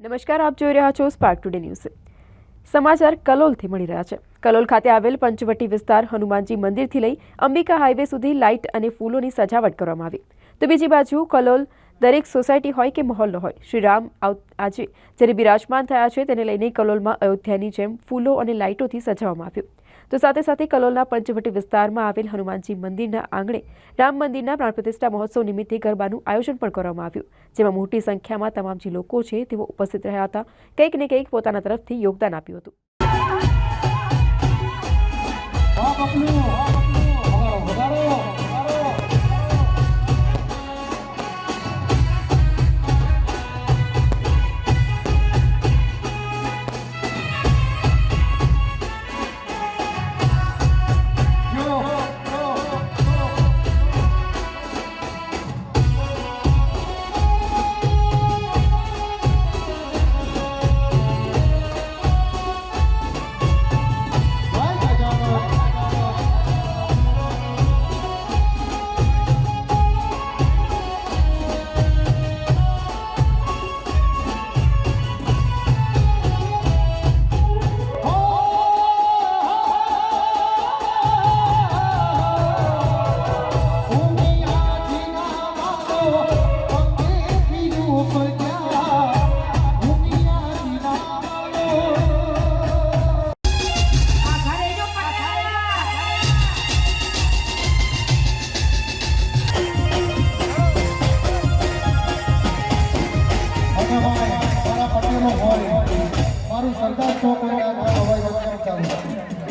નમસ્કાર, આપ જોઈ રહ્યા છો સ્પાર્ક ટુડે ન્યૂઝ સમાચાર કલોલથી મળી રહ્યા છે. કલોલ ખાતે આવેલ પંચવટી વિસ્તાર હનુમાનજી મંદિરથી લઈ અંબિકા હાઈવે સુધી લાઇટ અને ફૂલોની સજાવટ કરવામાં આવી. તો બીજી બાજુ કલોલ દરેક સોસાયટી હોય કે મહોલ્લો હોય, શ્રી રામ આજે જ્યારે બિરાજમાન થયા છે, તેને લઈને કલોલમાં અયોધ્યાની જેમ ફૂલો અને લાઇટોથી સજાવવામાં આવ્યું. તો સાથે સાથે કલોલના પંચવટી વિસ્તારમાં આવેલ હનુમાનજી મંદિરના આંગણે રામ મંદિરના પ્રાણ પ્રતિષ્ઠા મહોત્સવ નિમિત્તે ગરબાનું આયોજન પણ કરવામાં આવ્યું. જેમાં મોટી સંખ્યામાં તમામ જે લોકો છે તેઓ ઉપસ્થિત રહ્યા હતા. કંઈક ને કંઈક પોતાના તરફથી યોગદાન આપ્યું હતું.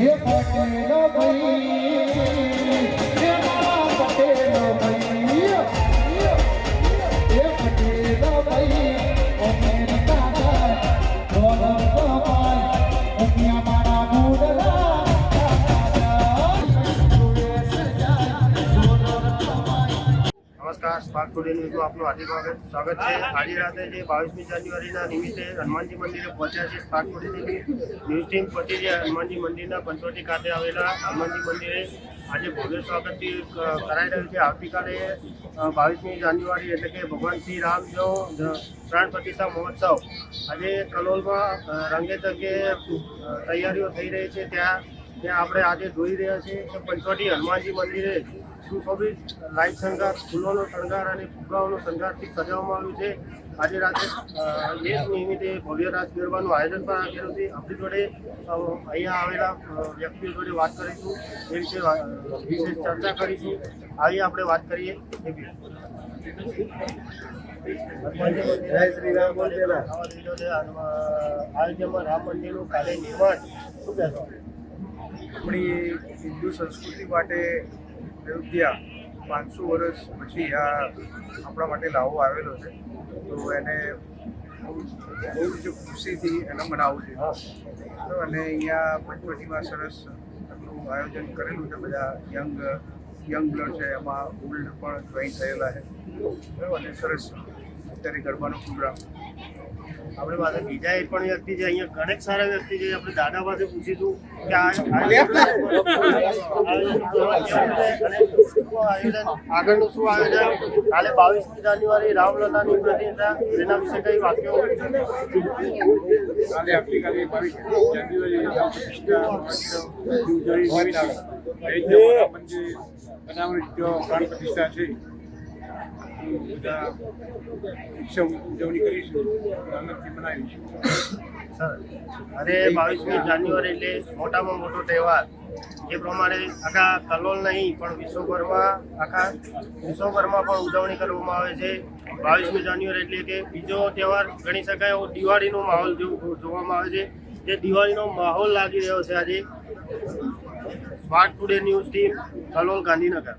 એ પટેલો ભાઈ નમસ્કાર સ્પાર્ક ટુડે ન્યૂઝમાં આપનું હાર્દિક સ્વાગત છે. આજે રાતે જે બાવીસમી જાન્યુઆરીના નિમિત્તે હનુમાનજી મંદિરે પહોંચ્યા છે સ્પાર્ક ટુડેની ન્યૂઝ ટીમ પહોંચી છે હનુમાનજી મંદિરના પંચવટી ખાતે આવેલા. હનુમાનજી મંદિરે આજે ભવ્ય સ્વાગત કરાઈ રહ્યું છે. આવતીકાલે બાવીસમી જાન્યુઆરી એટલે કે ભગવાન શ્રી રામનો પ્રાણ પ્રતિષ્ઠા મહોત્સવ આજે કલોલમાં રંગે તકે તૈયારીઓ થઈ રહી છે. ત્યાં ત્યાં આપણે આજે જોઈ રહ્યા છીએ કે પંચવટી હનુમાનજી મંદિરે સુશોભિત લાઈટ શણગાર ફૂલોનો શણગાર અને ફુગ્ગાઓનો શણગારથી સજાવવામાં આવ્યું છે. આજે રાત્રે એ જ નિમિત્તે ભવ્ય રાસ ગરબાનું આયોજન પણ રાખેલું છે. આપણી જોડે અહીંયા આવેલા વ્યક્તિઓ જોડે વાત કરીશું એ વિશે વિશેષ ચર્ચા કરીશું. આવી આપણે વાત કરીએ. જય શ્રી રામ આયોજનમાં રામ મંદિરનું કાલે નિર્માણ. શું કહેશો? આપણી હિન્દુ સંસ્કૃતિ માટે અયોધ્યા પાંચસો વર્ષ પછી આ આપણા માટે લાવો આવેલો છે. તો એને બહુ બહુ જ ખુશીથી એને મનાવવું છે. તો અને અહીંયા પંચવટીમાં સરસ આપણું આયોજન કરેલું છે. બધા યંગ યંગ બ્લડ છે એમાં ઓલ્ડ પણ જોઈન થયેલા છે. બરાબર? અને સરસ અત્યારે ગરબાનો પ્રોગ્રામ. આપણી પાસે બીજા એક પણ વ્યક્તિ છે અહીંયા ઘણા સારા વ્યક્તિ છે આપણે દાદા પાસે પૂછીશું કે આગળનું શું આયોજન કાલે બાવીસમી જાન્યુઆરી રામલલાની પ્રતિષ્ઠા એના વિશે કઈ વાક્યો કાલે આવતીકાલે બાવીસ જાન્યુઆરી રામ પ્રતિષ્ઠા બનાવવાની પ્રાણ પ્રતિષ્ઠા છે બધા ઉત્સવ ઉજવણી અરે બાવીસમી જાન્યુઆરી એટલે મોટામાં મોટો તહેવાર. એ પ્રમાણે આખા કલોલ નહીં, પણ વિશ્વભરમાં આખા વિશ્વભરમાં પણ ઉજવણી કરવામાં આવે છે. બાવીસમી જાન્યુઆરી એટલે કે બીજો તહેવાર ગણી શકાય એવો દિવાળીનો માહોલ જેવું જોવામાં આવે છે. જે દિવાળીનો માહોલ લાગી રહ્યો છે આજે. Smart today news team Kalol Gandhinagar.